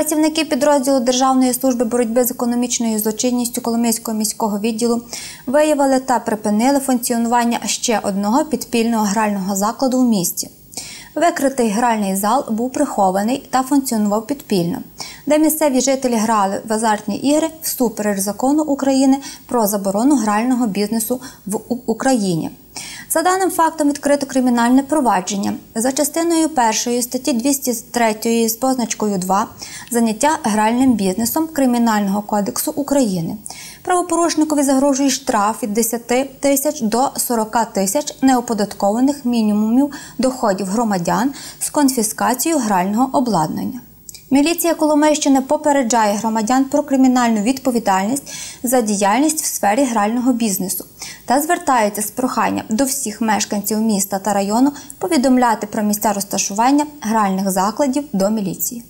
Працівники підрозділу Державної служби боротьби з економічною злочинністю Коломийського міського відділу виявили та припинили функціонування ще одного підпільного грального закладу у місті. Викритий гральний зал був прихований та функціонував підпільно, де місцеві жителі грали в азартні ігри всупереч закону України про заборону грального бізнесу в Україні. За даним фактом відкрито кримінальне провадження за частиною першої статті 203 з позначкою 2 заняття гральним бізнесом Кримінального кодексу України. Правопорушникові загрожує штраф від 10 тисяч до 40 тисяч неоподаткованих мінімумів доходів громадян з конфіскацією грального обладнання. Міліція Коломийщини попереджає громадян про кримінальну відповідальність за діяльність в сфері грального бізнесу та звертається з проханням до всіх мешканців міста та району повідомляти про місця розташування гральних закладів до міліції.